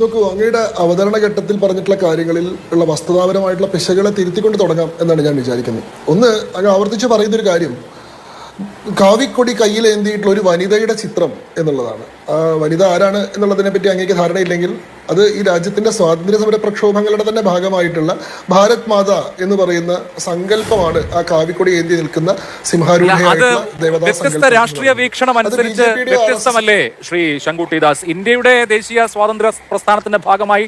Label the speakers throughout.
Speaker 1: നോക്കൂ അങ്ങയുടെ അവതരണ ഘട്ടത്തിൽ പറഞ്ഞിട്ടുള്ള കാര്യങ്ങളിൽ ഉള്ള വസ്തുതാപരമായിട്ടുള്ള പിശകളെ തിരുത്തിക്കൊണ്ട് തുടങ്ങാം എന്നാണ് ഞാൻ വിചാരിക്കുന്നത്. ഒന്ന് അങ്ങ് ആവർത്തിച്ച് പറയുന്നൊരു കാര്യം. കാവിക്കൊടി കയ്യിൽ എന്തിയിട്ടുള്ള ഒരു വനിതയുടെ ചിത്രം എന്നുള്ളതാണ്. ആ വനിത ആരാണ് എന്നുള്ളതിനെ പറ്റി അങ്ങേക്ക് ധാരണയില്ലെങ്കിൽ അത് ഈ രാജ്യത്തിന്റെ സ്വാതന്ത്ര്യ സമര പ്രക്ഷോഭങ്ങളുടെ തന്നെ ഭാഗമായിട്ടുള്ള ഭാരത് മാത എന്ന് പറയുന്ന സങ്കല്പമാണ് ആ കാവിക്കൊടി ഏന്തി നിൽക്കുന്ന
Speaker 2: വ്യത്യസ്ത രാഷ്ട്രീയ. വീക്ഷണം അനുസരിച്ച് വ്യത്യസ്തമല്ലേ ശ്രീ ശങ്കുട്ടിദാസ്? ഇന്ത്യയുടെ ദേശീയ സ്വാതന്ത്ര്യ പ്രസ്ഥാനത്തിന്റെ ഭാഗമായി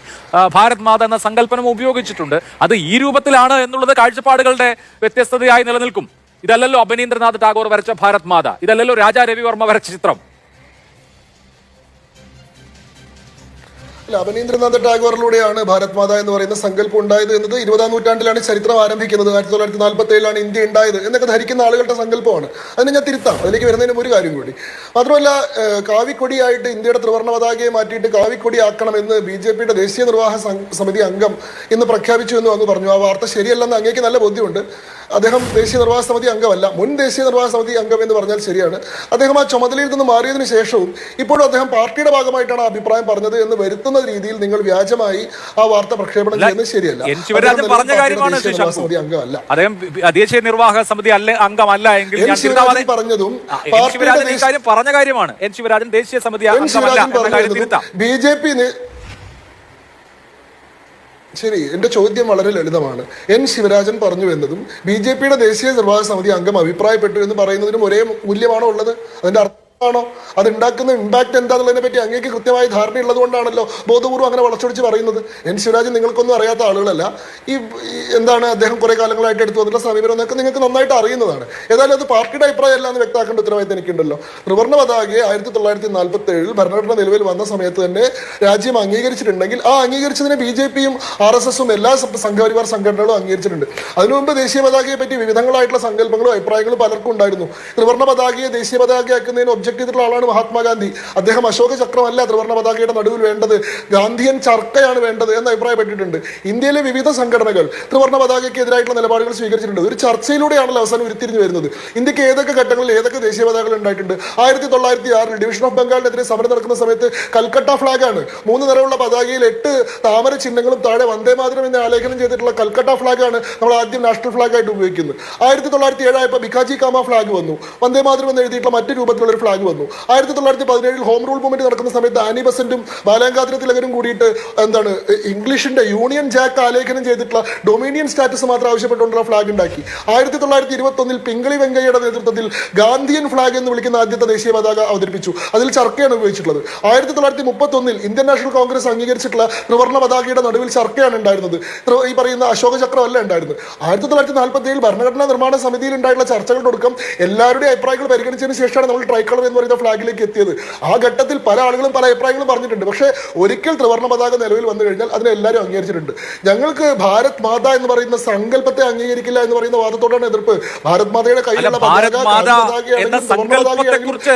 Speaker 2: ഭാരത് മാത എന്ന സങ്കല്പനം ഉപയോഗിച്ചിട്ടുണ്ട്. അത് ഈ രൂപത്തിലാണ് എന്നുള്ളത് കാഴ്ചപ്പാടുകളുടെ വ്യത്യസ്തതയായി നിലനിൽക്കും. ഇതല്ലല്ലോ അഭിനീന്ദ്രനാഥ് ടാഗോർ വരച്ച ഭാരത് മാത. ഇതല്ലല്ലോ രാജാ രവിവർമ്മ വരച്ച ചിത്രം.
Speaker 1: അല്ല അഭിനീന്ദ്രനാഥ് ടാഗോറിലൂടെയാണ് ഭാരത് മാത എന്ന് പറയുന്ന സങ്കല്പം ഉണ്ടായത് എന്നത് ഇരുപതാം നൂറ്റാണ്ടിലാണ് ചരിത്രം ആരംഭിക്കുന്നത്. ആയിരത്തി തൊള്ളായിരത്തി നാൽപ്പത്തി ഏഴിലാണ് ഇന്ത്യ ഉണ്ടായത് എന്നൊക്കെ ധരിക്കുന്ന ആളുകളുടെ സങ്കല്പമാണ്. അതിനെ ഞാൻ തിരുത്താം. അതിലേക്ക് വരുന്നതിന് ഒരു കാര്യം കൂടി. മാത്രമല്ല കാവിക്കൊടിയായിട്ട് ഇന്ത്യയുടെ ത്രിവർണ പതാകയെ മാറ്റിയിട്ട് കാവിക്കൊടി ആക്കണമെന്ന് ബി ജെ പിയുടെ ദേശീയ നിർവാഹ സമിതി അംഗം ഇന്ന് പ്രഖ്യാപിച്ചു എന്ന് അങ്ങ് പറഞ്ഞു. ആ വാർത്ത ശരിയല്ലെന്ന് അങ്ങേക്ക് നല്ല ബോധ്യമുണ്ട്. അദ്ദേഹം ദേശീയ നിർവാഹ സമിതി അംഗമല്ല. മുൻ ദേശീയ നിർവാഹ സമിതി അംഗം എന്ന് പറഞ്ഞാൽ ശരിയാണ്. അദ്ദേഹം ആ ചുമതലയിൽ നിന്ന് മാറിയതിനു ശേഷവും ഇപ്പോഴും അദ്ദേഹം പാർട്ടിയുടെ ഭാഗമായിട്ടാണ് അഭിപ്രായം പറഞ്ഞത് എന്ന് വരുത്തുന്ന രീതിയിൽ നിങ്ങൾ വ്യാജമായി ആ വാർത്ത പ്രക്ഷേപണം ചെയ്യുന്നത് ശരിയല്ല.
Speaker 2: പറഞ്ഞ കാര്യമാണ്
Speaker 1: ദേശീയ
Speaker 2: നിർവാഹ
Speaker 1: സമിതി അംഗമല്ല.
Speaker 2: അദ്ദേഹം ദേശീയ നിർവാഹക സമിതി അല്ല അംഗമല്ല എങ്കിൽ
Speaker 1: പറഞ്ഞതും
Speaker 2: പറഞ്ഞ കാര്യമാണ്. എൻ ശിവരാജൻ ദേശീയ സമിതി
Speaker 1: ബി ജെ പി ശരി എന്റെ ചോദ്യം വളരെ ലളിതമാണ്. എൻ ശിവരാജൻ പറഞ്ഞു എന്നതും ബി ജെ പിയുടെ ദേശീയ നിർവാഹക സമിതി അംഗം അഭിപ്രായപ്പെട്ടു എന്ന് പറയുന്നതിനും ഒരേ മൂല്യമാണോ ഉള്ളത്? അതിന്റെ അർത്ഥമാണോ അത് ഉണ്ടാക്കുന്ന ഇമ്പാക്ട് എന്താണെന്നുള്ളതിനെ പറ്റി അങ്ങേക്ക് കൃത്യമായ ധാരണ കൊണ്ടാണല്ലോ ബോധപൂർവം അങ്ങനെ വളച്ചൊടിച്ച് പറയുന്നത്. എൻ. ശിവരാജ് നിങ്ങൾക്കൊന്നും അറിയാത്ത ആളുകളല്ല. ഈ എന്താണ് അദ്ദേഹം കുറെ കാലങ്ങളായിട്ട് എടുത്തു വന്നിട്ടുള്ള സമീപനം എന്നൊക്കെ നിങ്ങൾക്ക് നന്നായിട്ട് അറിയുന്നതാണ്. ഏതായാലും അത് പാർട്ടിയുടെ അഭിപ്രായം അല്ല എന്ന് വ്യക്തമാക്കേണ്ട ഉത്തരവാദിത്തം എനിക്കുണ്ടല്ലോ. ത്രിവർണ പതാകയെ ആയിരത്തി തൊള്ളായിരത്തി നാൽപ്പത്തി ഏഴിൽ ഭരണഘടന നിലവിൽ വന്ന സമയത്ത് തന്നെ രാജ്യം അംഗീകരിച്ചിട്ടുണ്ടെങ്കിൽ ആ അംഗീകരിച്ചതിനെ ബി ജെ പിയും ആർ എസ് എസും എല്ലാ സംഘപരിവാർ സംഘടനകളും അംഗീകരിച്ചിട്ടുണ്ട്. അതിനു മുമ്പ് ദേശീയ പതാകയെ പറ്റി വിവിധങ്ങളായിട്ടുള്ള സങ്കല്പങ്ങളും അഭിപ്രായങ്ങളും പലർക്കും ഉണ്ടായിരുന്നു. ത്രിവർണ പതാകയെ ദേശീയ പതാകയാക്കുന്നതിന് ഒബ്ജക്ട് ചെയ്തിട്ടുള്ള ആളാണ് മഹാത്മാഗാന്ധി. അദ്ദേഹം അശോക ചക്രമല്ല ത്രിവർണ പതാകയുടെ നടുവിൽ വേണ്ടത്. ഗാന്ധിയൻ ചർക്കയാണ് വേണ്ടത് എന്ന് അഭിപ്രായപ്പെട്ടിട്ടുണ്ട്. ഇന്ത്യയിലെ വിവിധ സംഘടനകൾ ത്രിവർണ പതാകയ്ക്ക് എതിരായിട്ടുള്ള നിലപാടുകൾ സ്വീകരിച്ചിട്ടുണ്ട്. ഒരു ചർച്ചയിലൂടെയാണല്ലോ അവസാനം ഉരുത്തിരിഞ്ഞു വരുന്നത്. ഇന്ത്യയ്ക്ക് ഏതൊക്കെ ഘട്ടങ്ങളിൽ ഏതൊക്കെ ദേശീയ പതാകകൾ ഉണ്ടായിട്ടുണ്ട്? ആയിരത്തി തൊള്ളായിരത്തി ആറിൽ ഡിവിഷൻ ഓഫ് ബംഗാളിനെതിരെ സമരം നടക്കുന്ന സമയത്ത് കൽക്കട്ട ഫ്ലാഗാണ് മൂന്ന് നിറമുള്ള പതാകയിൽ എട്ട് താമര ചിഹ്നങ്ങളും താഴെ വന്ദേ മാതരം എന്ന് ആലേഖനം ചെയ്തിട്ടുള്ള കൽക്കട്ട ഫ്ലാഗാണ് നമ്മൾ ആദ്യം നാഷണൽ ഫ്ലാഗായിട്ട് ഉപയോഗിക്കുന്നത്. ആയിരത്തി തൊള്ളായിരത്തി ഏഴായപ്പോൾ ബിക്കാജി കാമ ഫ്ലാഗ് വന്നു. വന്ദേ മാതരം എന്ന് എഴുതിയിട്ടുള്ള മറ്റു രൂപത്തിലുള്ള ഒരു ഫ്ലാഗ് വന്നു. ആയിരത്തി തൊള്ളായിരത്തി പതിനേഴിൽ ഹോം റൂൾ മൂവ്മെന്റ് നടക്കുന്ന സമയത്ത് ആനി ബസന്റും ബാലാങ്കാതിര തിലകരും കൂടിയിട്ട് എന്താണ് ഇംഗ്ലീഷിന്റെ യൂണിയൻ ജാക്ക് ആലേഖനം ചെയ്തിട്ടുള്ള ഡൊമീനിയൻ സ്റ്റാറ്റസ് മാത്രം ആവശ്യപ്പെട്ടുകൊണ്ടുള്ള ഫ്ലാഗ് ഉണ്ടാക്കി. ആയിരത്തി തൊള്ളായിരത്തി ഇരുപത്തി ഒന്നിൽ പിങ്കളി വെങ്കയ്യയുടെ നേതൃത്വത്തിൽ ഗാന്ധിയൻ ഫ്ലാഗ് എന്ന് വിളിക്കുന്ന ആദ്യത്തെ ദേശീയ പതാക അവതരിപ്പിച്ചു. അതിൽ ചർക്കയാണ് ഉപയോഗിച്ചിട്ടുള്ളത്. ആയിരത്തി തൊള്ളായിരത്തി മുപ്പത്തി ഒന്നിൽ ഇന്ത്യൻ നാഷണൽ കോൺഗ്രസ് അംഗീകരിച്ചിട്ടുള്ള ത്രിവർണ പതാകയുടെ നടുവിൽ ചർക്കയാണ് ഉണ്ടായിരുന്നത്. ഈ പറയുന്ന അശോക ചക്രമല്ല ഉണ്ടായിരുന്നത്. ആയിരത്തി തൊള്ളായിരത്തി നാൽപ്പത്തി ഏഴിൽ ഭരണഘടനാ നിർമ്മാണ സമിതിയിൽ ഉണ്ടായിട്ടുള്ള ചർച്ചകളുടെ ഒടുക്കം എല്ലാവരുടെയും അഭിപ്രായങ്ങൾ പരിഗണിച്ചതിന് ശേഷമാണ് നമ്മൾ ട്രൈക്കളർ എന്ന് പറയുന്ന ഫ്ലാഗിലേക്ക് എത്തിയത്. ആ ഘട്ടത്തിൽ പല ആളുകളും പല അഭിപ്രായങ്ങളും പറഞ്ഞിട്ടുണ്ട്. പക്ഷേ ഒരിക്കൽ ത്രിവർണ പതാക നിലവിൽ വന്നു കഴിഞ്ഞാൽ അതിനെ എല്ലാവരും അംഗീകരിച്ചിട്ടുണ്ട്. ഞങ്ങൾക്ക് ഭാരത് മാത എന്ന് പറയുന്ന സങ്കല്പത്തെ അംഗീകരിക്കില്ല എന്ന് പറയുന്ന വാദത്തോടാണ് എതിർപ്പ്. ഭാരത് മാതയുടെ കയ്യിലുള്ള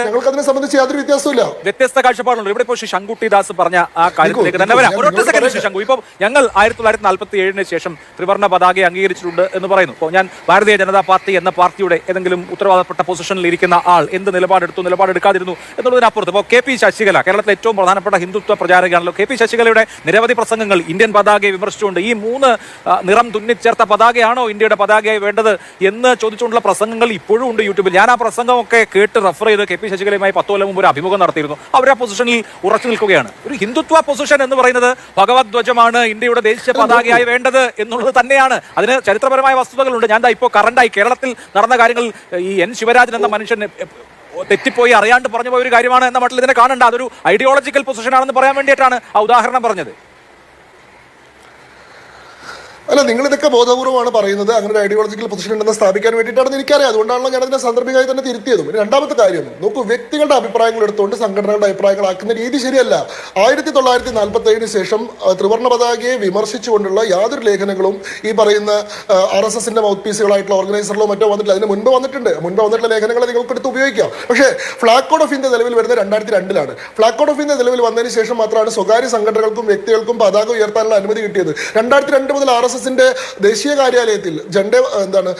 Speaker 1: ഞങ്ങൾക്ക് അതിനെ സംബന്ധിച്ച് യാതൊരു വ്യത്യാസമില്ല
Speaker 2: വ്യത്യസ്ത കാഴ്ചപ്പാടുണ്ട്. ഇവിടെ ഇപ്പോൾ ശങ്കുട്ടി ശങ്കുട്ടിദാസ് പറഞ്ഞ ആ കാര്യത്തിലേക്ക് തന്നെ വരാം. ഒരൊറ്റ സെക്കൻഡ് ശങ്കു. ഇപ്പോൾ ഞങ്ങൾ ആയിരത്തി തൊള്ളായിരത്തി നാൽപ്പത്തി ഏഴിന് ശേഷം ത്രിവർണ പതാക അംഗീകരിച്ചിട്ടുണ്ട് എന്ന് പറയുന്നു. ഇപ്പോൾ ഞാൻ ഭാരതീയ ജനതാ പാർട്ടി എന്ന പാർട്ടിയുടെ ഏതെങ്കിലും ഉത്തരവാദപ്പെട്ട പൊസിഷനിൽ ഇരിക്കുന്ന ആൾ എന്ത് നിലപാടെടുത്തു? നിലപാടെടുക്കാതിരുന്നു എന്നുള്ളതിനപ്പുറത്ത്. ഇപ്പോൾ കെ പി ശശികല കേരളത്തിലെ ഏറ്റവും പ്രധാനപ്പെട്ട ഹിന്ദുത്വ പ്രചാരകയാണല്ലോ കെ പി ശശികലയുടെ നിരവധി പ്രസംഗങ്ങൾ ഇന്ത്യൻ പതാകയെ വിമർശിച്ചുകൊണ്ട്. ഈ മൂന്ന് നിറം തുന്നിച്ചേർത്ത പതാകയാണോ ഇന്ത്യയുടെ പതാകയായി വേണ്ടത് എന്ന് ചോദിച്ചുകൊണ്ടുള്ള പ്രസംഗങ്ങൾ ഇപ്പോഴും ഉണ്ട് യൂട്യൂബിൽ. ഞാൻ ആ പ്രസംഗമൊക്കെ കേട്ട് റെഫർ ചെയ്ത് കെ പി ശശികലയുമായി പത്ത് കൊല്ലം മുമ്പ് ഒരു അഭിമുഖം നടത്തിയിരുന്നു. അവർ ആ പൊസിഷനിൽ ഉറച്ചു നിൽക്കുകയാണ്. ഒരു ഹിന്ദുത്വ പൊസിഷൻ എന്ന് പറയുന്നത് ഭഗവത് ധ്വജമാണ് ഇന്ത്യയുടെ ദേശീയ പതാകയായി വേണ്ടത് എന്നുള്ളത് തന്നെയാണ്. അതിന് ചരിത്രപരമായ വസ്തുതകളുണ്ട്. ഞാൻ ഇപ്പോൾ കറണ്ടായി കേരളത്തിൽ നടന്ന കാര്യങ്ങൾ ഈ എൻ ശിവരാജൻ എന്ന മനുഷ്യൻ തെറ്റിപ്പോയി അറിയാണ്ട് പറഞ്ഞു പോയ ഒരു കാര്യമാണ് എന്ന മട്ടിൽ ഇതിനെ കാണണ്ട. അതൊരു ഐഡിയോളജിക്കൽ പൊസിഷൻ ആണെന്ന് പറയാൻ വേണ്ടിയിട്ടാണ് ആ ഉദാഹരണം പറഞ്ഞത്.
Speaker 1: അല്ല നിങ്ങൾ ഇതൊക്കെ ബോധപൂർവമാണ് പറയുന്നത്. അങ്ങനെ ഒരു ഐഡിയോളജിക്കൽ പൊസിഷൻ ഉണ്ടെന്ന് സ്ഥാപിക്കാൻ വേണ്ടിയിട്ടാണെന്ന് എനിക്കറിയാം. അതുകൊണ്ടാണല്ലോ ഞാൻ അതിനെ സാന്ദർഭികമായി തന്നെ തിരുത്തിയതും. ഇനി രണ്ടാമത്തെ കാര്യം നോക്കൂ വ്യക്തികളുടെ അഭിപ്രായങ്ങൾ എടുത്തുകൊണ്ട് സംഘടനകളുടെ അഭിപ്രായങ്ങൾ ആക്കുന്ന രീതി ശരിയല്ല. ആയിരത്തി തൊള്ളായിരത്തി നാൽപ്പത്തി ഏഴിന് ശേഷം ത്രിവർണ ത്രിവർണ പതാകയെ വിമർശിച്ചുകൊണ്ടുള്ള യാതൊരു ലേഖനങ്ങളും ഈ പറയുന്ന ആർ എസ് എസിന്റെ മൗത്ത് പീസുകളായിട്ടുള്ള ഓർഗനൈസറിലോ മറ്റോ വന്നിട്ടില്ല. അതിന് മുൻപ് വന്നിട്ടുണ്ട്. മുൻപ് വന്നിട്ടുള്ള ലേഖനങ്ങളെ നിങ്ങൾക്ക് എടുത്ത് ഉപയോഗിക്കാം. പക്ഷേ ഫ്ലാഗ് കോഡ് ഓഫ് ഇന്ത്യ നിലവിൽ വരുന്നത് രണ്ടായിരത്തി രണ്ടിലാണ് ഫ്ലാഗ് കോഡ് ഓഫ് ഇന്ത്യ നിലവിൽ വന്നതിന് ശേഷം മാത്രമാണ് സ്വകാര്യ സംഘടനകൾക്കും വ്യക്തികൾക്കും പതാക ഉയർത്താനുള്ള അനുമതി കിട്ടിയത്. രണ്ടായിരത്തി രണ്ട് മുതൽ ആർ എസ് എസിന്റെ ദേശീയ കാര്യാലയത്തിൽ ജണ്ടേ എന്താണ്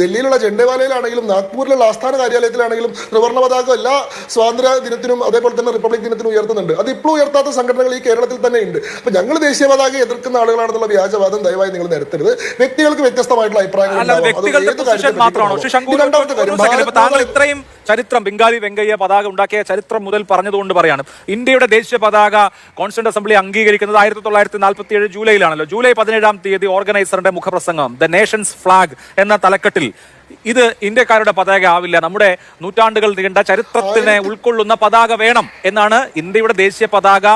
Speaker 1: ഡൽഹിയിലുള്ള ജണ്ടേവാലയിലാണെങ്കിലും നാഗ്പൂരിലുള്ള ആസ്ഥാന കാര്യാലയത്തിലാണെങ്കിലും ത്രിവർണ പതാക എല്ലാ സ്വാതന്ത്ര്യ ദിനത്തിനും അതേപോലെ തന്നെ റിപ്പബ്ലിക് ദിനത്തിനും ഉയർത്തുന്നുണ്ട്. അത് ഇപ്പോഴും ഉയർത്താത്ത സംഘടനകൾ ഈ കേരളത്തിൽ തന്നെ ഉണ്ട്. അപ്പൊ ഞങ്ങൾ ദേശീയ പതാക എതിർക്കുന്ന ആളുകളാണെന്നുള്ള വ്യാജവാദം ദയവായി നിങ്ങൾ നിരത്തരുത്. വ്യക്തികൾക്ക് വ്യത്യസ്തമായിട്ടുള്ള അഭിപ്രായങ്ങൾ
Speaker 2: ഇത്രയും ചരിത്രം ബംഗാളി വെങ്കയ്യ പതാക ഉണ്ടാക്കിയ ചരിത്രം മുതൽ പറഞ്ഞതുകൊണ്ട് പറയാണ് ഇന്ത്യയുടെ ദേശീയ പതാക കോൺസ്റ്റന്റ് അസംബ്ലി അംഗീകരിക്കുന്നത് ആയിരത്തി തൊള്ളായിരത്തി നാൽപ്പത്തി ഏഴ് ജൂലൈയിലാണല്ലോ. ജൂലൈ പതിനേഴാം തീയതി ഓർഗനൈസറുടെ മുഖപ്രസംഗം ദ നേഷൻസ് ഫ്ലാഗ് എന്ന തലക്കെട്ടിൽ. ഇത് ഇന്ത്യക്കാരുടെ പതാക ആവില്ല. നമ്മുടെ നൂറ്റാണ്ടുകൾ നീണ്ട ചരിത്രത്തിനെ ഉൾക്കൊള്ളുന്ന പതാക വേണം എന്നാണ് ഇന്ത്യയുടെ ദേശീയ പതാക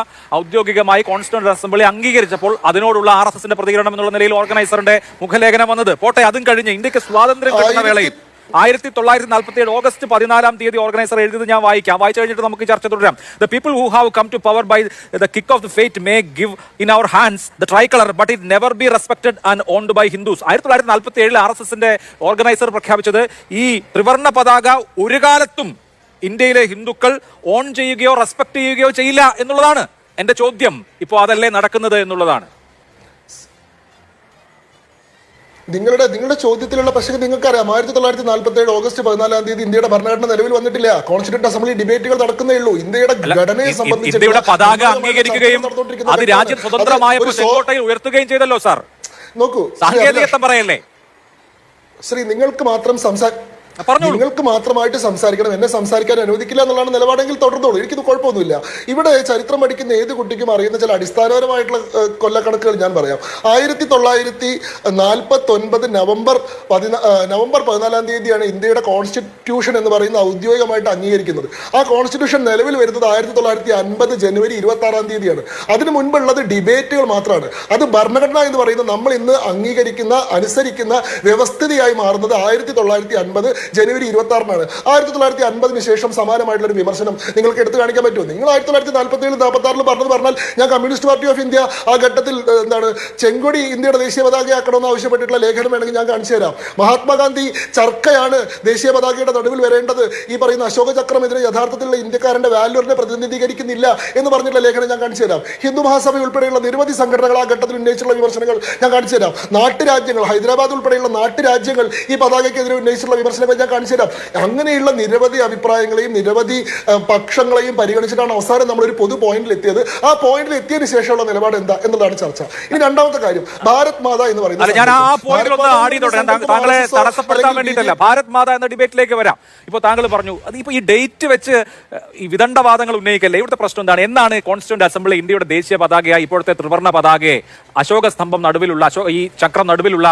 Speaker 2: ഔദ്യോഗികമായി കോൺസ്റ്റിറ്റ്യൂന്റ് അസംബ്ലി അംഗീകരിച്ചപ്പോൾ അതിനോടുള്ള ആർ എസ് എസിന്റെ പ്രതികരണം എന്നുള്ള നിലയിൽ ഓർഗനൈസറിന്റെ മുഖലേഖനം വന്നത്. പോട്ടെ അതും കഴിഞ്ഞ് ഇന്ത്യയ്ക്ക് സ്വാതന്ത്ര്യം കിട്ടുന്ന വേളയിൽ ആയിരത്തി തൊള്ളായിരത്തി നാൽപ്പത്തി ഏഴ് ഓഗസ്റ്റ് പതിനാലാം തീയതി ഓർഗനൈസർ എഴുതിയത് ഞാൻ വായിക്കാം. വായിച്ചു കഴിഞ്ഞിട്ട് നമുക്ക് ചർച്ച തുടരാം. The people who have come to power by the kick of the fate may give in our hands the tricolour but it never be respected and owned by Hindus ആയിരത്തി തൊള്ളായിരത്തി നാൽപ്പത്തി ഏഴിൽ ആർ എസ് എസിന്റെ organiser പ്രഖ്യാപിച്ചത് ഈ ത്രിവർണ പതാക ഒരു കാലത്തും ഇന്ത്യയിലെ ഹിന്ദുക്കൾ ഓൺ ചെയ്യുകയോ റെസ്പെക്ട് ചെയ്യുകയോ ചെയ്യില്ല എന്നുള്ളതാണ് എന്റെ ചോദ്യം. ഇപ്പോൾ അതല്ലേ നടക്കുന്നത് എന്നുള്ളതാണ്.
Speaker 1: നിങ്ങളുടെ നിങ്ങളുടെ ചോദ്യത്തിലുള്ള പ്രശ്നം നിങ്ങൾക്കറിയാം. ആയിരത്തി തൊള്ളായിരത്തി നാൽപ്പത്തി ഏഴ് ഓഗസ്റ്റ് പതിനാലാം തീയതി ഇന്ത്യയുടെ ഭരണഘടന നിലവിൽ വന്നിട്ടില്ല. കോൺസ്റ്റിറ്റ്യൂന്റ് അസംബ്ലി ഡിബേറ്റുകൾ നടക്കുന്നേ ഉള്ളൂ. ഇന്ത്യയുടെ ഘടനയെ സംബന്ധിച്ച്
Speaker 2: പതാക അംഗീകരിക്കുകയും അത് രാജ്യം ഉയർത്തുകയും ചെയ്തല്ലോ സാർ.
Speaker 1: നോക്കൂ
Speaker 2: പറയല്ലേ?
Speaker 1: ശ്രീ നിങ്ങൾക്ക് മാത്രം സംസാ
Speaker 2: പറഞ്ഞോളൂ.
Speaker 1: നിങ്ങൾക്ക് മാത്രമായിട്ട് സംസാരിക്കണം. എന്നെ സംസാരിക്കാൻ അനുവദിക്കില്ല എന്നുള്ളതാണ് നിലപാടെങ്കിൽ തുടർന്നോളൂ. എനിക്കിത് കുഴപ്പമൊന്നുമില്ല. ഇവിടെ ചരിത്രം പഠിക്കുന്ന ഏത് കുട്ടിക്കും അറിയുന്ന ചില അടിസ്ഥാനപരമായിട്ടുള്ള കൊല്ലക്കണക്കുകൾ ഞാൻ പറയാം. ആയിരത്തി തൊള്ളായിരത്തി നാൽപ്പത്തി ഒൻപത് നവംബർ പതിനാ നവംബർ പതിനാലാം തീയതിയാണ് ഇന്ത്യയുടെ കോൺസ്റ്റിറ്റ്യൂഷൻ എന്ന് പറയുന്ന ഔദ്യോഗികമായിട്ട് അംഗീകരിക്കുന്നത്. ആ കോൺസ്റ്റിറ്റ്യൂഷൻ നിലവിൽ വരുന്നത് ആയിരത്തി തൊള്ളായിരത്തി അൻപത് ജനുവരി ഇരുപത്തി ആറാം തീയതിയാണ്. അതിന് മുൻപുള്ളത് ഡിബേറ്റുകൾ മാത്രമാണ്. അത് ഭരണഘടന എന്ന് പറയുന്നത് നമ്മൾ ഇന്ന് അംഗീകരിക്കുന്ന അനുസരിക്കുന്ന വ്യവസ്ഥിതിയായി മാറുന്നത് ആയിരത്തി തൊള്ളായിരത്തി അൻപത് ജനുവരി ഇരുപത്തി ആറിനാണ് ആയിരത്തി തൊള്ളായിരത്തി അൻപതിന് ശേഷം സമാനമായിട്ടുള്ള ഒരു വിമർശനം നിങ്ങൾക്ക് എടുത്തു കാണിക്കാൻ പറ്റുമോ? നിങ്ങൾ ആയിരത്തി തൊള്ളായിരത്തി നാൽപ്പത്തി ഏഴ് നാൽപ്പത്തി ആറിൽ പറഞ്ഞത് പറഞ്ഞാൽ ഞാൻ കമ്മ്യൂണിസ്റ്റ് പാർട്ടി ഓഫ് ഇന്ത്യ ആ ഘട്ടത്തിൽ എന്താണ് ചെങ്കൊടി ഇന്ത്യയുടെ ദേശീയ പതാകയാക്കണമെന്ന് ആവശ്യപ്പെട്ടിട്ടുള്ള ലേഖനം വേണമെങ്കിൽ ഞാൻ കാണിച്ചു തരാം. മഹാത്മാഗാന്ധി ചർക്കയാണ് ദേശീയ പതാകയുടെ നടുവിൽ വരേണ്ടത്. ഈ പറയുന്ന അശോക ചക്രം ഇതിന് യഥാർത്ഥത്തിലുള്ള ഇന്ത്യക്കാരന്റെ വാല്യൂറിനെ പ്രതിനിധീകരിക്കുന്നില്ല എന്ന് പറഞ്ഞിട്ടുള്ള ലേഖനം ഞാൻ കാണിച്ചു തരാം. ഹിന്ദു മഹാസഭ ഉൾപ്പെടെയുള്ള നിരവധി സംഘടനകൾ ആ ഘട്ടത്തിൽ ഉന്നയിച്ചുള്ള വിമർശനങ്ങൾ ഞാൻ കാണിച്ചു തരാം. നാട്ടുരാജ്യങ്ങൾ ഹൈദരാബാദ് ഉൾപ്പെടെയുള്ള നാട്ടുരാജ്യങ്ങൾ ഈ പതാകയ്ക്കെതിരെ ഉന്നയിച്ചുള്ള വിമർശനങ്ങൾ ഞാൻ കാണിച്ചു തരാം. അങ്ങനെയുള്ള നിരവധി അഭിപ്രായങ്ങളെയും നിരവധി പക്ഷങ്ങളെയും പരിഗണിച്ചിട്ടാണ് അവസാനം നമ്മൾ ഒരു പൊതു പോയിന്റിൽ എത്തിയത് ആ പോയിന്റിൽ എത്തിയതിനു ശേഷമുള്ള നിലപാട് എന്താ എന്നുള്ളതാണ് ചർച്ച. ഇനി രണ്ടാമത്തെ കാര്യം ഭാരത് മാത എന്ന്
Speaker 2: പറയുന്നത് ഞാൻ ആ താങ്കളെ തടസ്സപ്പെടുത്താൻ വേണ്ടിയിട്ടല്ല. ഭാരത് മാത എന്ന ഡിബേറ്റിലേക്ക് വരാം. ഇപ്പൊ താങ്കൾ പറഞ്ഞു അത് ഇപ്പോൾ ഈ ഡേറ്റ് വെച്ച് ഈ വിദണ്ഡവാദങ്ങൾ ഉന്നയിക്കല്ലേ? ഇവിടുത്തെ പ്രശ്നം എന്താണ്? എന്നാണ് കോൺസ്റ്റിറ്റ്യൂന്റ് അസംബ്ലി ഇന്ത്യയുടെ ദേശീയ പതാകയായി ഇപ്പോഴത്തെ ത്രിവർണ പതാകയെ അശോക സ്തംഭം നടുവിലുള്ള അശോക ഈ ചക്രം നടുവിലുള്ള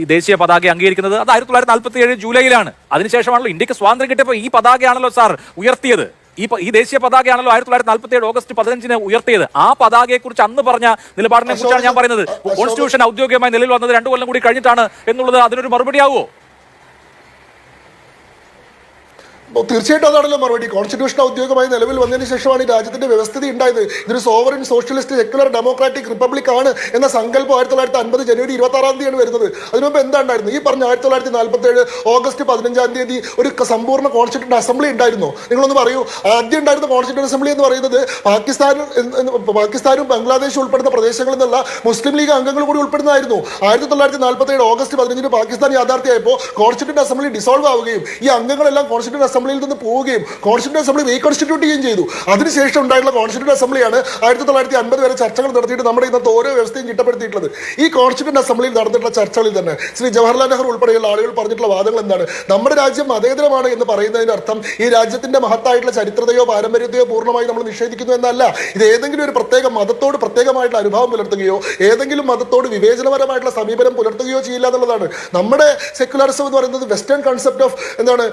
Speaker 2: ഈ ദേശീയ പതാക അംഗീകരിക്കുന്നത്? അത് ആയിരത്തി തൊള്ളായിരത്തി നാൽപ്പത്തി ഏഴ് ജൂലൈയിലാണ്. അതിനുശേഷമാണല്ലോ ഇന്ത്യയ്ക്ക് സ്വാതന്ത്ര്യം കിട്ടിയപ്പോൾ ഈ പതാകയാണല്ലോ സാർ ഉയർത്തിയത്. ഈ ഈ ദേശീയ പതാകയാണല്ലോ ആയിരത്തി തൊള്ളായിരത്തി നാൽപ്പത്തി ഏഴ് ഓഗസ്റ്റ് പതിനഞ്ചിന് ഉയർത്തിയത്. ആ പതാകയെ കുറിച്ച് അന്ന് പറഞ്ഞ നിലപാടിനെ കുറിച്ചാണ് ഞാൻ പറയുന്നത്. കോൺസ്റ്റിറ്റ്യൂഷൻ ഔദ്യോഗികമായി നിലവിൽ വന്നത് രണ്ടു കൊല്ലം കൂടി കഴിഞ്ഞിട്ടാണ് എന്നുള്ളത് അതിനൊരു മറുപടി ആവുമോ
Speaker 1: അപ്പോൾ തീർച്ചയായിട്ടും അതാണല്ലോ മറുപടി. കോൺസ്റ്റിറ്റ്യൂഷൻ ഔദ്യോഗികമായി നിലവിൽ വന്നതിന് ശേഷമാണ് ഈ രാജ്യത്തിന്റെ വ്യവസ്ഥിതി ഉണ്ടായത്. ഇതൊരു sovereign socialist secular democratic republic ആണ് എന്ന സങ്കല്പം ആയിരത്തി തൊള്ളായിരത്തി അൻപത് ജനുവരി ഇരുപത്തി ആറാം തീയതിയാണ് വരുന്നത്. അതിനു മുമ്പ് എന്താ ഉണ്ടായിരുന്നു ഈ പറഞ്ഞ ആയിരത്തി തൊള്ളായിരത്തി നാൽപ്പത്തി ഏഴ് ഓഗസ്റ്റ് പതിനഞ്ചാം തീയതി ഒരു സമ്പൂർണ കോൺസ്റ്റിറ്റ്യൂട്ട് അസംബ്ലി ഉണ്ടായിരുന്നു. നിങ്ങളൊന്ന് പറയൂ. ആദ്യം ഉണ്ടായിരുന്ന കോൺസ്റ്റിറ്റ്യൂട്ട് അസംബ്ലി എന്ന് പറയുന്നത് പാകിസ്ഥാനും പാകിസ്ഥാനും ബംഗ്ലാദേശും ഉൾപ്പെടുന്ന പ്രദേശങ്ങളിൽ നിന്നുള്ള മുസ്ലിം ലീഗ് അംഗങ്ങൾ കൂടി ഉൾപ്പെടുന്നതായിരുന്നു. ആയിരത്തി തൊള്ളായിരത്തി നാൽപ്പത്തി ഏഴ് ഓഗസ്റ്റ് പതിനഞ്ചിന് പാകിസ്ഥാൻ യാഥാർത്ഥ്യമായപ്പോൾ കോൺസ്റ്റിറ്റ്യൂട്ട് അസംബ്ലി ഡിസോൾവ് ആവുകയും ഈ അംഗങ്ങളെല്ലാം കോൺസ്റ്റിറ്റ്യൂന്റ് അസംബ്ലിയിൽ നിന്ന് പോവുകയും കോൺസ്റ്റിറ്റ്യൂട്ട് അസംബ്ലി റീകോൺസ്റ്റിറ്റ്യൂട്ട് ചെയ്യുകയും ചെയ്തു. അതിനുശേഷം ഉണ്ടായിട്ടുള്ള കോൺസ്റ്റിറ്റ്യൂട്ട് അസംബ്ലിയാണ് ആയിരത്തി തൊള്ളായിരത്തി അൻപത് വരെ ചർച്ചകൾ നടത്തിയിട്ട് നമ്മുടെ ഇന്നത്തെ ഓരോ വ്യവസ്ഥയും ചിട്ടപ്പെടുത്തിയിട്ടുള്ളത്. ഈ കോൺസ്റ്റിറ്റ്യൂട്ട് അസംബ്ലിയിൽ നടന്നിട്ടുള്ള ചർച്ചകളിൽ തന്നെ ശ്രീ ജവഹർലാൽ നെഹ്റു ഉൾപ്പെടെയുള്ള ആളുകൾ പറഞ്ഞിട്ടുള്ള വാദങ്ങൾ എന്താണ്? നമ്മുടെ രാജ്യം മതേതരമാണ് എന്ന് പറയുന്നതിന് അർത്ഥം ഈ രാജ്യത്തിന്റെ മഹത്തായിട്ടുള്ള ചരിത്രതയോ പാരമ്പര്യത്തെയോ പൂർണമായി നമ്മൾ നിഷേധിക്കുന്നു എന്നല്ല. ഇത് ഏതെങ്കിലും ഒരു പ്രത്യേക മതത്തോട് പ്രത്യേകമായിട്ടുള്ള അനുഭവം പുലർത്തുകയോ ഏതെങ്കിലും മതത്തോട് വിവേചനപരമായിട്ടുള്ള സമീപനം പുലർത്തുകയോ ചെയ്യില്ല എന്നുള്ളതാണ്. നമ്മുടെ സെക്യുലറിസം എന്ന് പറയുന്നത് വെസ്റ്റേൺ കൺസെപ്റ്റ് ഓഫ് എന്താണ്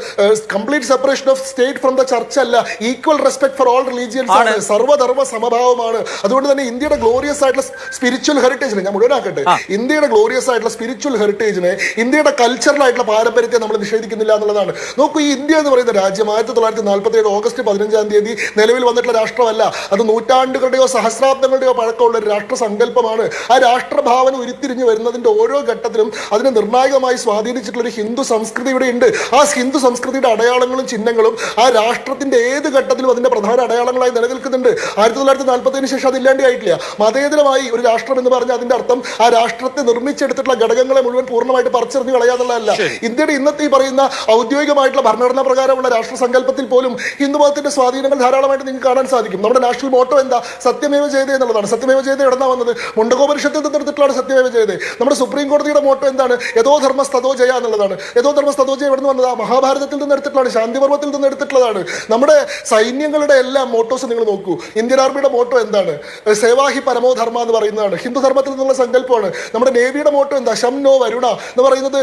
Speaker 1: complete separation of state from the church അല്ല. Equal respect for all religions ആണ്. സർവധർമ്മ സമഭാവമാണ്. അതുകൊണ്ട് തന്നെ ഇന്ത്യയുടെ ഗ്ലോറിയസ് ആയിട്ടുള്ള സ്പിരിച്വൽ ഹെറിറ്റേജിനെ ഞാൻ മുഴുവനാക്കട്ടെ. ഇന്ത്യയുടെ ഗ്ലോറിയസ് ആയിട്ടുള്ള സ്പിരിച്വൽ ഹെറിറ്റേജിനെ ഇന്ത്യയുടെ കൾച്ചറലായിട്ടുള്ള പാരമ്പര്യത്തെ നമ്മൾ നിഷേധിക്കുന്നില്ല എന്നുള്ളതാണ്. നോക്കൂ ഈ ഇന്ത്യ എന്ന് പറയുന്ന രാജ്യം ആയിരത്തി തൊള്ളായിരത്തി നാൽപ്പത്തി ഏഴ് ഓഗസ്റ്റ് പതിനഞ്ചാം തീയതി നിലവിൽ വന്നിട്ടുള്ള രാഷ്ട്രമല്ല. അത് നൂറ്റാണ്ടുകളുടെയോ സഹസ്രാബ്ദങ്ങളുടെയോ പഴക്കമുള്ള ഒരു രാഷ്ട്ര സങ്കല്പമാണ് ആ രാഷ്ട്രഭാവന ഉരുത്തിരിഞ്ഞു വരുന്നതിന്റെ ഓരോ ഘട്ടത്തിലും അതിനെ നിർണായകമായി സ്വാധീനിച്ചിട്ടുള്ള ഒരു ഹിന്ദു സംസ്കൃതി ഇവിടെ ഉണ്ട് ആ ഹിന്ദു സംസ്കൃതിയുടെ അടയാളങ്ങളും ചിഹ്നങ്ങളും ആ രാഷ്ട്രത്തിന്റെ ഏത് ഘട്ടത്തിലും അതിന്റെ പ്രധാന അടയാളങ്ങളായി നിലനിൽക്കുന്നുണ്ട്. ആയിരത്തി തൊള്ളായിരത്തി നാൽപ്പത്തിന് ശേഷം അതില്ലാണ്ട് ആയിട്ടില്ല. മതേതരമായി ഒരു രാഷ്ട്രം എന്ന് പറഞ്ഞാൽ അതിന്റെ അർത്ഥം ആ രാഷ്ട്രത്തെ നിർമ്മിച്ചെടുത്തിട്ടുള്ള ഘടകങ്ങളെ മുഴുവൻ പൂർണമായിട്ട് പറിച്ചെറിഞ്ഞ് കളയാന്നുള്ളതല്ല. ഇന്ത്യയുടെ ഇന്നത്തെ ഈ പറയുന്ന ഔദ്യോഗികമായിട്ടുള്ള ഭരണഘടനാ പ്രകാരമുള്ള രാഷ്ട്ര സങ്കല്പത്തിൽ പോലും ഹിന്ദുമതത്തിന്റെ സ്വാധീനങ്ങൾ ധാരാളമായിട്ട് നിങ്ങൾക്ക് കാണാൻ സാധിക്കും. നമ്മുടെ നാഷണൽ മോട്ടോ എന്താ? സത്യമേവ ജയതേ എന്നുള്ളതാണ്. സത്യമേവ ജയതേ എവിടെന്നാ വന്നത്? മുണ്ടകോപരിഷത്തിൽ നിന്നെടുത്തിട്ടുള്ള സത്യമേവ ജയതേ. നമ്മുടെ സുപ്രീം കോടതിയുടെ മോട്ടോ എന്താണ്? യഥോ ധർമ്മ സ്തോ ജയ എന്നുള്ളതാണ്. യഥോ ധർമ്മ സ്തോ ജയ എവിടെ നിന്ന് വന്നത്? മഹാഭാരതത്തിൽ നിന്ന് എടുത്തിട്ടുള്ളതാണ്. ശാന്തിപർവത്തിൽ നിന്ന് എടുത്തിട്ടുള്ളതാണ്. നമ്മുടെ സൈന്യങ്ങളുടെ എല്ലാം മോട്ടോസ് നിങ്ങൾ നോക്കൂ. ഇന്ത്യൻ ആർമിയുടെ മോട്ടോ എന്താണ്? സേവാഹി പരമോ ധർമ്മ എന്ന് പറയുന്നതാണ്. ഹിന്ദു ധർമ്മത്തിൽ നിന്നുള്ള സങ്കല്പമാണ്. നമ്മുടെ നേവിയുടെ മോട്ടോ എന്താ? ശം നോ വരുണ എന്ന് പറയുന്നത്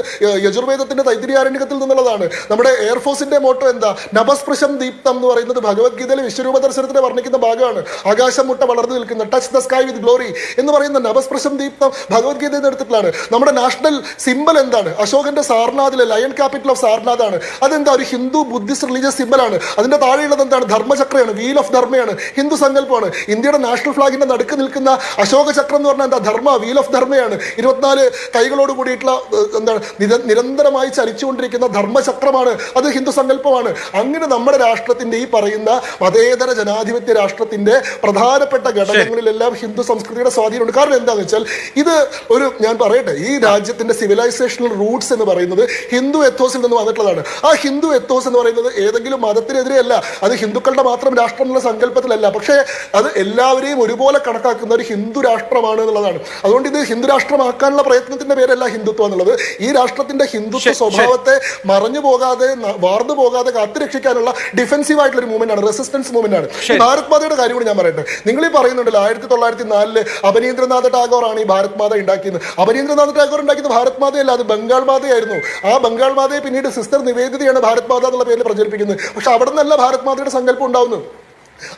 Speaker 1: യജുർവേദത്തിന്റെ തൈത്തിരിയാരണ്യത്തിൽ നിന്നുള്ളതാണ്. നമ്മുടെ എയർഫോഴ്സിന്റെ മോട്ടോ എന്താ? നഭസ്പൃശം ദീപ്തം എന്ന് പറയുന്നത് ഭഗവത്ഗീതയിലെ വിശ്വരൂപ ദർശനത്തിന് വർണിക്കുന്ന ഭാഗമാണ്. ആകാശം മുട്ട വളർന്നു നിൽക്കുന്ന touch the sky with glory എന്ന് പറയുന്ന നഭസ്പൃശം ദീപ്തം ഭഗവത്ഗീതയിൽ നിന്ന് എടുത്തിട്ടുള്ളതാണ്. നമ്മുടെ നാഷണൽ സിമ്പൽ എന്താണ്? അശോകന്റെ സാർനാഥിലെ ലയൺ ക്യാപിറ്റൽ ഓഫ് സാർനാഥാണ്. അതെന്താ? ഒരു ഹിന്ദു ബുദ്ധിസ്റ്റ് റിലീജിയസ് സിമ്പലാണ് അതിന്റെ താഴെയുള്ളത് എന്താണ്? ധർമ്മചക്രയാണ് വീൽ ഓഫ് ധർമ്മയാണ് ഹിന്ദു സങ്കല്പമാണ്. ഇന്ത്യയുടെ നാഷണൽ ഫ്ലാഗിന്റെ നടുക്ക് നിൽക്കുന്ന അശോക ചക്രം എന്ന് പറഞ്ഞാൽ എന്താ? ധർമ്മ വീൽ ഓഫ് ധർമ്മയാണ്. ഇരുപത്തിനാല് കൈകളോട് കൂടിയിട്ടുള്ള എന്താണ്? നിര- നിരന്തരമായി ചലിച്ചുകൊണ്ടിരിക്കുന്ന ധർമ്മചക്രമാണ്. അത് ഹിന്ദു സങ്കല്പമാണ്. അങ്ങനെ നമ്മുടെ രാഷ്ട്രത്തിന്റെ ഈ പറയുന്ന മതേതര ജനാധിപത്യ രാഷ്ട്രത്തിന്റെ പ്രധാനപ്പെട്ട ഘടകങ്ങളിലെല്ലാം ഹിന്ദു സംസ്കൃതിയുടെ സ്വാധീനമുണ്ട്. കാരണം എന്താണെന്ന് വെച്ചാൽ ഇത് ഒരു ഞാൻ പറയട്ടെ ഈ രാജ്യത്തിന്റെ സിവിലൈസേഷണൽ റൂട്ട്സ് എന്ന് പറയുന്നത് ഹിന്ദു എത്തോസിൽ നിന്ന് വന്നിട്ടുള്ളതാണ്. ആ ഹിന്ദു എത്തോസ് എന്ന് പറയുന്നത് ഏതെങ്കിലും മതത്തിനെതിരെയല്ല. അത് ഹിന്ദുക്കളുടെ മാത്രം രാഷ്ട്രം എന്നുള്ള സങ്കല്പത്തിലല്ല. പക്ഷേ അത് എല്ലാവരെയും ഒരുപോലെ കണക്കാക്കുന്ന ഒരു ഹിന്ദു രാഷ്ട്രമാണ് എന്നുള്ളതാണ്. അതുകൊണ്ട് ഇത് ഹിന്ദു രാഷ്ട്രമാക്കാനുള്ള പ്രയത്നത്തിന്റെ പേരല്ല ഹിന്ദുത്വം എന്നുള്ളത്. ഈ രാഷ്ട്രത്തിന്റെ ഹിന്ദുത്വ. സ്വഭാവത്തെ മറഞ്ഞു പോകാതെ വാർന്നു പോകാതെ കാത്തുരക്ഷിക്കാനുള്ള ഡിഫെൻസീവ് ആയിട്ടുള്ള ഒരു മൂവ്മെന്റ് ആണ്. റെസിസ്റ്റൻസ് മൂവ്മെന്റ് ആണ്. ഭാരത് മാതയുടെ കാര്യം കൂടി ഞാൻ പറയട്ടെ. നിങ്ങൾ ഈ പറയുന്നുണ്ടല്ലോ ആയിരത്തി തൊള്ളായിരത്തി നാലിൽ അപനീന്ദ്രനാഥ് ടാഗോർ ആണ് ഈ ഭാരത് മാത ഉണ്ടാക്കിയത്. അപനീന്ദ്രനാഥ് ടാഗോർ ഉണ്ടാക്കിയത് ഭാരത് മാതയല്ല അത് ബംഗാൾ മാതയായിരുന്നു. ആ ബംഗാൾ മാതയെ പിന്നീട് സിസ്റ്റർ നിവേദിതയാണ് ഭാരത് മാത എന്നുള്ള പേരിൽ പ്രചരിപ്പിക്കുന്നത് പക്ഷെ അവിടെ നിന്നല്ല ഭാരത് മാതയുടെ സങ്കല്പം ഉണ്ടാവുന്നത്.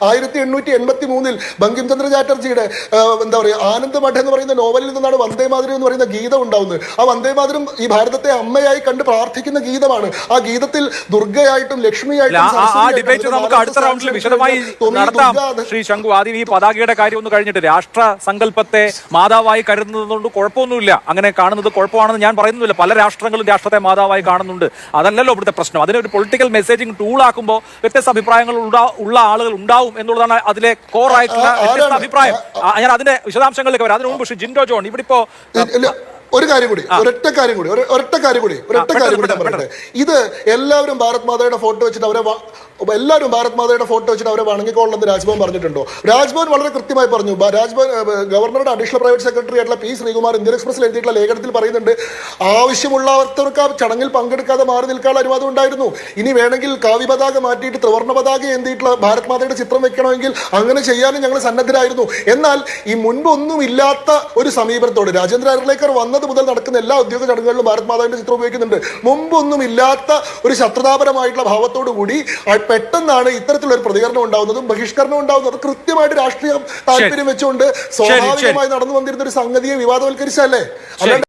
Speaker 1: ആയിരത്തി എണ്ണൂറ്റി എൺപത്തി മൂന്നിൽ ബങ്കിംചന്ദ്ര ചാറ്റർജിയുടെ എന്താ പറയുക ആനന്ദമഠ എന്ന് പറയുന്ന നോവലിൽ നിന്നാണ് വന്ദേ മാതരം എന്ന് പറയുന്ന ഗീതം ഉണ്ടാവുന്നത്. ആ വന്ദേ മാതരം ഈ ഭാരതത്തെ അമ്മയായി കണ്ട് പ്രാർത്ഥിക്കുന്ന ഗീതമാണ്. ആ ഗീതത്തിൽ ദുർഗയായിട്ടും ലക്ഷ്മിയായിട്ടും
Speaker 2: വിശദമായി ശ്രീ ശങ്കു ആദ്യം ഈ പതാകയുടെ കാര്യം ഒന്ന് കഴിഞ്ഞിട്ട് രാഷ്ട്ര സങ്കല്പത്തെ മാതാവായി കരുതുന്നതുകൊണ്ട് കുഴപ്പമൊന്നുമില്ല. അങ്ങനെ കാണുന്നത് കുഴപ്പമാണെന്ന് ഞാൻ പറയുന്നില്ല. പല രാഷ്ട്രങ്ങളും രാഷ്ട്രത്തെ മാതാവായി കാണുന്നുണ്ട്. അതല്ലല്ലോ ഇവിടുത്തെ പ്രശ്നം. അതിനൊരു ഒരു പൊളിറ്റിക്കൽ മെസ്സേജിംഗ് ടൂൾ ആക്കുമ്പോൾ വ്യത്യസ്ത അഭിപ്രായങ്ങൾ ഉള്ള ആളുകൾ ഉണ്ടാവും എന്നുള്ളതാണ് അതിലെ കോർ ആയിട്ടുള്ള വ്യത്യസ്ത അഭിപ്രായം. ഞാൻ അതിന്റെ വിശദാംശങ്ങളിലേക്ക് വരാം. അതിനു മുമ്പ് ശ്രീ ജിൻഡോ ജോൺ ഇവിടെ ഇപ്പോ
Speaker 1: ഒരു കാര്യം കൂടി ഒരൊറ്റ കാര്യം കൂടി ഒരു- ഒരൊറ്റ കാര്യം കൂടി ഒരൊറ്റ കാര്യം കൂടി ഞാൻ പറയട്ടെ. ഇത് എല്ലാവരും ഭാരത് മാതയുടെ ഫോട്ടോ വെച്ചിട്ട് അവരെ വ- എല്ലാവരും ഭാരത് മാതയുടെ ഫോട്ടോ വെച്ചിട്ട് അവരെ വണങ്ങിക്കോളെന്ന് രാജ്ഭവൻ പറഞ്ഞിട്ടുണ്ടോ? രാജ്ഭവൻ വളരെ കൃത്യമായി പറഞ്ഞു. രാജ്ഭവൻ ഗവർണറുടെ അഡീഷണൽ പ്രൈവറ്റ് സെക്രട്ടറി ആയിട്ടുള്ള പി ശ്രീകുമാർ ഇന്ത്യൻ എക്സ്പ്രസിൽ എഴുതിയിട്ടുള്ള ലേഖനത്തിൽ പറയുന്നുണ്ട് ആവശ്യമുള്ളവർക്ക് ആ ചടങ്ങിൽ പങ്കെടുക്കാതെ മാറി നിൽക്കാനുള്ള അനുവാദം ഉണ്ടായിരുന്നു. ഇനി വേണമെങ്കിൽ കാവ്യ പതാക മാറ്റിയിട്ട് ത്രിവർണ പതാക എന്തിയിട്ടുള്ള ഭാരത് മാതയുടെ ചിത്രം വെക്കണമെങ്കിൽ അങ്ങനെ ചെയ്യാനും ഞങ്ങൾ സന്നദ്ധരായിരുന്നു. എന്നാൽ ഈ മുൻപൊന്നും ഇല്ലാത്ത ഒരു സമീപനത്തോട് രാജേന്ദ്ര അർലേക്കർ വന്നത് മുതൽ നടക്കുന്ന എല്ലാ ഉദ്യോഗ ചടങ്ങുകളിലും ഭാരത് മാതാവിന്റെ ചിത്രം ഉപയോഗിക്കുന്നുണ്ട്. മുമ്പൊന്നും ഇല്ലാത്ത ഒരു ശത്രുതാപരമായിട്ടുള്ള ഭാവത്തോടു കൂടി ആ പെട്ടെന്നാണ് ഇത്തരത്തിലുള്ള ഒരു പ്രതികരണം ഉണ്ടാവുന്നതും ബഹിഷ്കരണം ഉണ്ടാവുന്നതും. കൃത്യമായിട്ട് രാഷ്ട്രീയ താല്പര്യം വെച്ചുകൊണ്ട് സ്വാഭാവികമായി നടന്നു വന്നിരുന്ന ഒരു സംഗതിയെ വിവാദവൽക്കരിച്ചല്ലേ അല്ലാണ്ട്